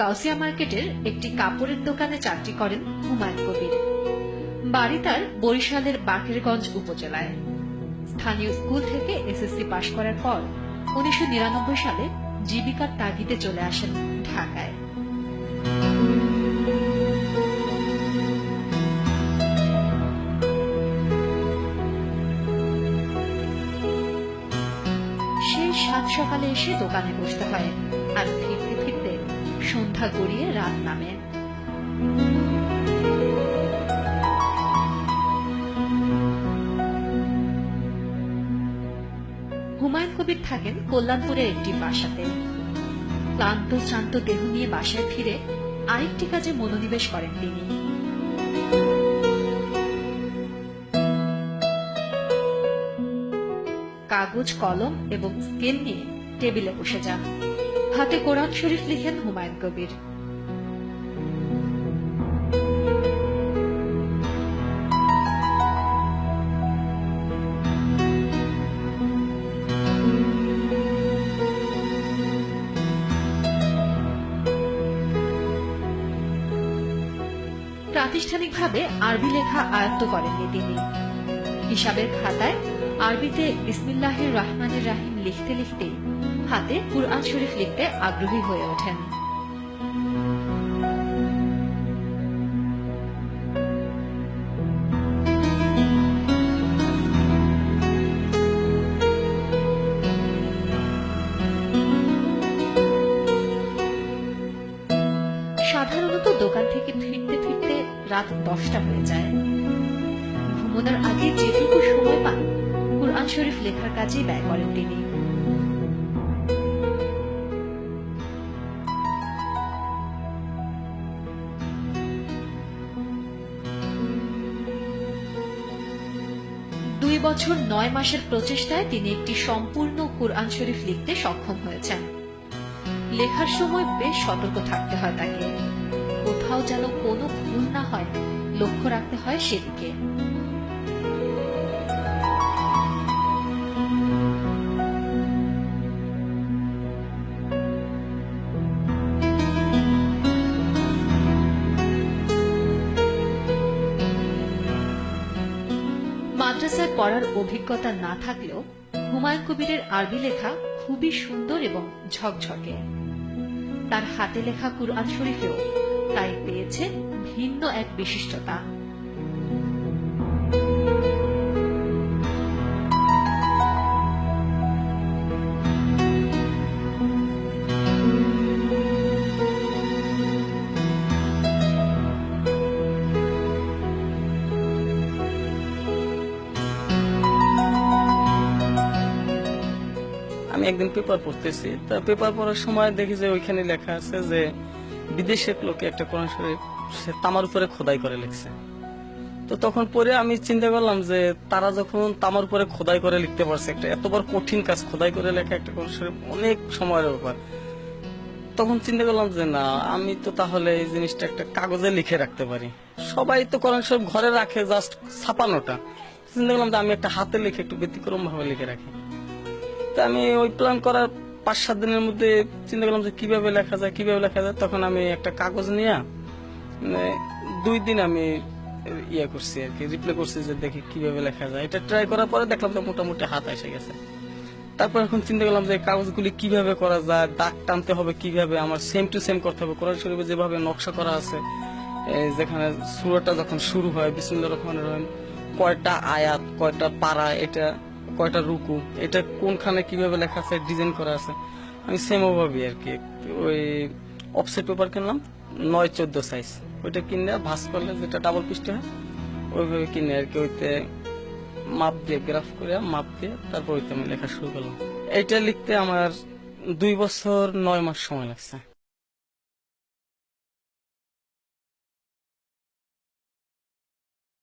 গাউসিয়া মার্কেটের একটি কাপড়ের দোকানে চাকরি করেন হুমায়ুন কবির। বাড়ি তার বরিশালের বাকেরগঞ্জ উপজেলায়। স্থানীয় স্কুল থেকে এসএসসি পাশ করার পর উনিশশো নিরানব্বই সালে জীবিকার তাগিদে চলে আসেন ঢাকায়। সেই সাত সকালে এসে দোকানে বসতে হয়, আর ফিরতে ফিরতে সন্ধ্যা গড়িয়ে রাত নামে। হুমায়ুন কবির থাকেন কল্যাণপুরের একটি বাসাতে। ক্লান্ত, শ্রান্ত দেহ নিয়ে বাসায় ফিরে আরেকটি কাজে মনোনিবেশ করেন তিনি। কাগজ, কলম এবং স্কেল নিয়ে টেবিলে বসে যান। হাতে কোরআন শরীফ লিখেন হুমায়ুন কবির। প্রাতিষ্ঠানিকভাবে আরবি লেখা আয়ত্ত করেননি তিনি। হিসাবের খাতায় আরবিতে ইসমিল্লাহির রহমানের রাহিম লিখতে লিখতে হাতে কুরআন শরীফ লিখতে আগ্রহী হয়ে ওঠেন। সাধারণত দোকান থেকে ফিরতে ফিরতে রাত দশটা হয়ে যায়। ঘুমোনোর আগে যেটুকু সময় পান, কুরআন শরীফ লেখার কাজেই ব্যয় করেন তিনি। দুই বছর নয় মাসের প্রচেষ্টায় তিনি একটি সম্পূর্ণ কুরআন শরীফ লিখতে সক্ষম হয়েছেন। লেখার সময় বেশ সতর্ক থাকতে হয় তাকে। কোথাও যেন কোনো ভুল না হয়, লক্ষ্য রাখতে হয় সেদিকে। পড়ার অভিজ্ঞতা না থাকলেও হুমায়ুন কবিরের আরবি লেখা খুবই সুন্দর এবং ঝকঝকে। তার হাতে লেখা কুরআন শরীফেও তাই পেয়েছে ভিন্ন এক বিশিষ্টতা। আমি একদিন পেপার পড়তেছি। তা পেপার পড়ার সময় দেখি যে ওইখানে লেখা আছে যে, বিদেশের লোকে একটা কোরআন শরীফ সে তামার উপরে খোদাই করে লিখছে। তো তখন পরে আমি চিন্তা করলাম যে, তারা যখন তামার উপরে খোদাই করে লিখতে পারছে, একটা এত বড় কঠিন কাজ, খোদাই করে লেখা একটা কোরআন শরীফ অনেক সময়ের ব্যাপার। তখন চিন্তা করলাম যে, না, আমি তো তাহলে এই জিনিসটা একটা কাগজে লিখে রাখতে পারি। সবাই তো কোরআন শরীফ ঘরে রাখে জাস্ট ছাপানোটা। চিন্তা করলাম যে, আমি একটা হাতে লিখে একটু ব্যতিক্রম ভাবে লিখে রাখি। তো আমি ওই প্ল্যান করার পাঁচ সাত দিনের মধ্যে চিন্তা করলাম যে কীভাবে লেখা যায়, কীভাবে লেখা যায়। তখন আমি একটা কাগজ নিয়ে মানে দুই দিন আমি ইয়ে করছি আর কি রিপ্লে করছি যে দেখি কীভাবে লেখা যায়। এটা ট্রাই করার পরে দেখলাম যে মোটামুটি হাত এসে গেছে। তারপর এখন চিন্তা করলাম যে কাগজগুলি কীভাবে করা যায়, দাগ টানতে হবে কীভাবে, আমার সেম টু সেম করতে হবে। কোরআন শরীফে যেভাবে নকশা করা আছে যেখানে সুরটা যখন শুরু হয় বিসমুল্লাহ রহমান রহিম, কয়টা আয়াত, কয়টা পারা, এটা কয়টা রুকু, এটা কোনখানে কীভাবে লেখা আছে ডিজাইন করা আছে, আমি সেম ওভাবে আর কি, ওই অফসেট পেপার কিনলাম, নয় চোদ্দ সাইজ ওইটা কিনে ভাস করলে যেটা ডাবল পিসটা হয়, ওইভাবে কিনে আর কি, ওইতে মাপ দিয়ে গ্রাফ করে মাপ দিয়ে তারপর ওইতে আমি লেখা শুরু করলাম। এইটা লিখতে আমার দুই বছর নয় মাস সময় লাগছে।